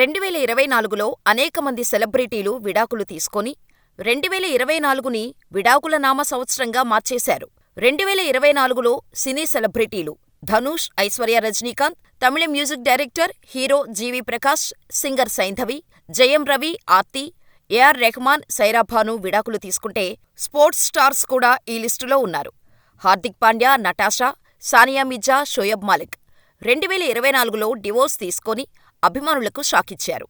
రెండువేల ఇరవై నాలుగులో అనేక మంది సెలబ్రిటీలు విడాకులు తీసుకొని, రెండువేల ఇరవై నాలుగుని విడాకుల నామ సంవత్సరంగా మార్చేశారు. రెండువేల ఇరవై నాలుగులో సినీ సెలబ్రిటీలు ధనుష్, ఐశ్వర్య రజనీకాంత్, తమిళ music director, hero GV Prakash, singer Saindhavi, Jayam Ravi, Aarti, AR Rahman, Saira Banu విడాకులు తీసుకుంటే, స్పోర్ట్స్ స్టార్స్ కూడా ఈ లిస్టులో ఉన్నారు. హార్దిక్ పాండ్యా, నటాషా, సానియా మిర్జా, షోయబ్ మాలిక్ రెండువేల ఇరవై నాలుగులో డివోర్స్ తీసుకొని అభిమానులకు షాకిచ్చారు.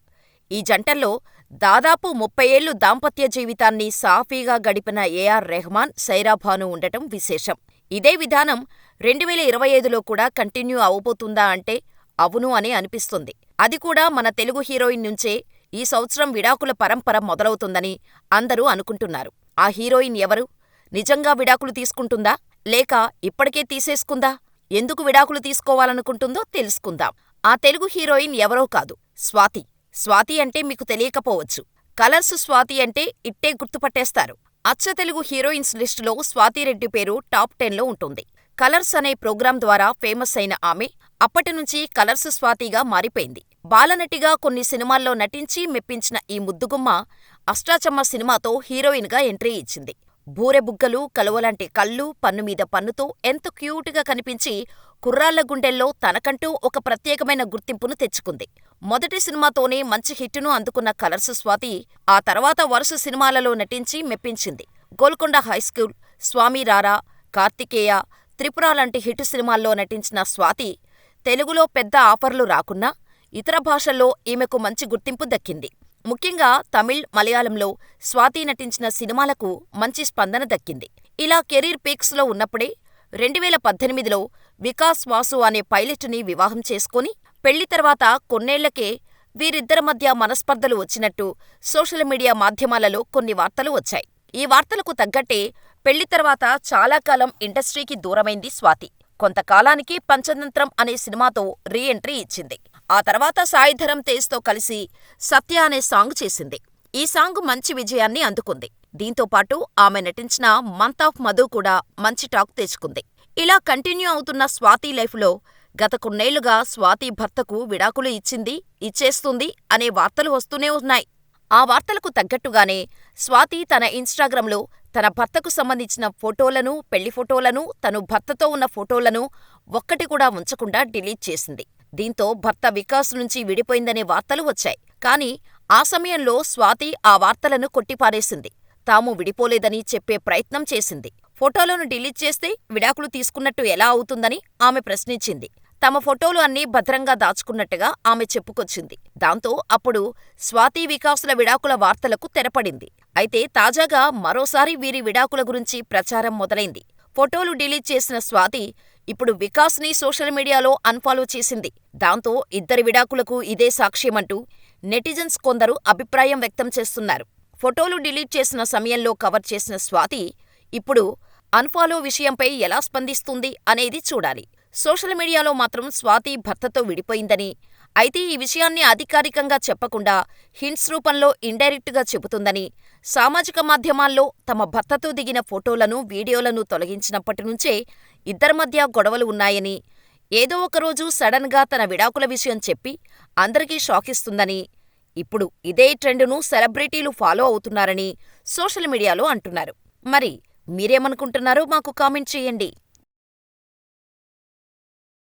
ఈ జంటల్లో దాదాపు ముప్పై ఏళ్ళు దాంపత్య జీవితాన్ని సాఫీగా గడిపిన ఏఆర్ రెహమాన్, సైరాభాను ఉండటం విశేషం. ఇదే విధానం రెండువేల ఇరవై ఐదులో కూడా కంటిన్యూ అవబోతుందా అంటే అవును అనే అనిపిస్తుంది. అది కూడా మన తెలుగు హీరోయిన్ నుంచే ఈ సంవత్సరం విడాకుల పరంపర మొదలవుతుందని అందరూ అనుకుంటున్నారు. ఆ హీరోయిన్ ఎవరు? నిజంగా విడాకులు తీసుకుంటుందా? లేక ఇప్పటికే తీసేసుకుందా? ఎందుకు విడాకులు తీసుకోవాలనుకుంటుందో తెలుసుకుందాం. ఆ తెలుగు హీరోయిన్ ఎవరో కాదు, స్వాతి. స్వాతి అంటే మీకు తెలియకపోవచ్చు. కలర్స్ స్వాతి అంటే ఇట్టే గుర్తుపట్టేస్తారు. అచ్చ తెలుగు హీరోయిన్స్ లిస్టులో స్వాతిరెడ్డి పేరు టాప్ టెన్లో ఉంటుంది. కలర్స్ అనే ప్రోగ్రాం ద్వారా ఫేమస్ అయిన ఆమె అప్పటినుంచి కలర్స్ స్వాతిగా మారిపోయింది. బాలనటిగా కొన్ని సినిమాల్లో నటించి మెప్పించిన ఈ ముద్దుగుమ్మ అష్టాచమ్మ సినిమాతో హీరోయిన్గా ఎంట్రీ ఇచ్చింది. బూరెబుగ్గలు, కలువలాంటి కళ్ళు, పన్నుమీద పన్నుతో ఎంత క్యూట్గా కనిపించి కుర్రాళ్ళ గుండెల్లో తనకంటూ ఒక ప్రత్యేకమైన గుర్తింపును తెచ్చుకుంది. మొదటి సినిమాతోనే మంచి హిట్టును అందుకున్న కలర్స్ స్వాతి ఆ తర్వాత వరుస సినిమాలలో నటించి మెప్పించింది. గోల్కొండ హైస్కూల్, స్వామి రారా, కార్తికేయ, త్రిపుర లాంటి హిట్ సినిమాల్లో నటించిన స్వాతి తెలుగులో పెద్ద ఆఫర్లు రాకున్నా ఇతర భాషల్లో ఈమెకు మంచి గుర్తింపు దక్కింది. ముఖ్యంగా తమిళ్, మలయాళంలో స్వాతి నటించిన సినిమాలకు మంచి స్పందన దక్కింది. ఇలా కెరీర్ పీక్స్లో ఉన్నప్పుడే రెండువేల పద్దెనిమిదిలో వికాస్ వాసు అనే పైలట్ని వివాహం చేసుకొని, పెళ్ళి తర్వాత కొన్నేళ్ళకే వీరిద్దరి మధ్య మనస్పర్ధలు వచ్చినట్టు సోషల్ మీడియా మాధ్యమాలలో కొన్ని వార్తలు వచ్చాయి. ఈ వార్తలకు తగ్గట్టే పెళ్ళి తర్వాత చాలా కాలం ఇండస్ట్రీకి దూరమైంది స్వాతి. కొంతకాలానికి పంచతంత్రం అనే సినిమాతో రీ ఎంట్రీ ఇచ్చింది. ఆ తర్వాత సాయిధరం తేజ్తో కలిసి సత్య అనే సాంగ్ చేసింది. ఈ సాంగ్ మంచి విజయాన్ని అందుకుంది. దీంతో పాటు ఆమె నటించిన మంత్ ఆఫ్ మధు కూడా మంచి టాక్ తెచ్చుకుంది. ఇలా కంటిన్యూ అవుతున్న స్వాతి లైఫ్లో గత కొన్నేళ్ళుగా స్వాతి భర్తకు విడాకులు ఇచ్చింది, ఇచ్చేస్తుంది అనే వార్తలు వస్తూనే ఉన్నాయి. ఆ వార్తలకు తగ్గట్టుగానే స్వాతి తన ఇన్స్టాగ్రామ్లో తన భర్తకు సంబంధించిన ఫోటోలను, పెళ్ళి ఫోటోలను, తను భర్తతో ఉన్న ఫోటోలను ఒక్కటి కూడా ఉంచకుండా డిలీట్ చేసింది. దీంతో భర్త వికాస్ నుంచి విడిపోయిందనే వార్తలు వచ్చాయి. కానీ ఆ సమయంలో స్వాతి ఆ వార్తలను కొట్టిపారేసింది. తాము విడిపోలేదని చెప్పే ప్రయత్నం చేసింది. ఫోటోలను డిలీట్ చేస్తే విడాకులు తీసుకున్నట్టు ఎలా అవుతుందని ఆమె ప్రశ్నించింది. తమ ఫోటోలు అన్నీ భద్రంగా దాచుకున్నట్టుగా ఆమె చెప్పుకొచ్చింది. దాంతో అప్పుడు స్వాతి వికాసుల విడాకుల వార్తలకు తెరపడింది. అయితే తాజాగా మరోసారి వీరి విడాకుల గురించి ప్రచారం మొదలైంది. ఫోటోలు డిలీట్ చేసిన స్వాతి ఇప్పుడు వికాస్ని సోషల్ మీడియాలో అన్ఫాలో చేసింది. దాంతో ఇద్దరి విడాకులకు ఇదే సాక్ష్యమంటూ నెటిజన్స్ కొందరు అభిప్రాయం వ్యక్తం చేస్తున్నారు. ఫోటోలు డిలీట్ చేసిన సమయంలో కవర్ చేసిన స్వాతి ఇప్పుడు అన్ఫాలో విషయంపై ఎలా స్పందిస్తుంది అనేది చూడాలి. సోషల్ మీడియాలో మాత్రం స్వాతి భర్తతో విడిపోయిందని, అయితే ఈ విషయాన్ని అధికారికంగా చెప్పకుండా హింట్స్ రూపంలో ఇండైరెక్ట్గా చెబుతుందని, సామాజిక మాధ్యమాల్లో తమ భర్తతో దిగిన ఫోటోలను, వీడియోలను తొలగించినప్పటి నుంచే ఇద్దరి మధ్య గొడవలు ఉన్నాయని, ఏదో ఒకరోజు సడన్గా తన విడాకుల విషయం చెప్పి అందరికీ షాకిస్తుందని, ఇప్పుడు ఇదే ట్రెండును సెలబ్రిటీలు ఫాలో అవుతున్నారని సోషల్ మీడియాలో అంటున్నారు. మరి మీరేమనుకుంటున్నారో మాకు కామెంట్ చేయండి.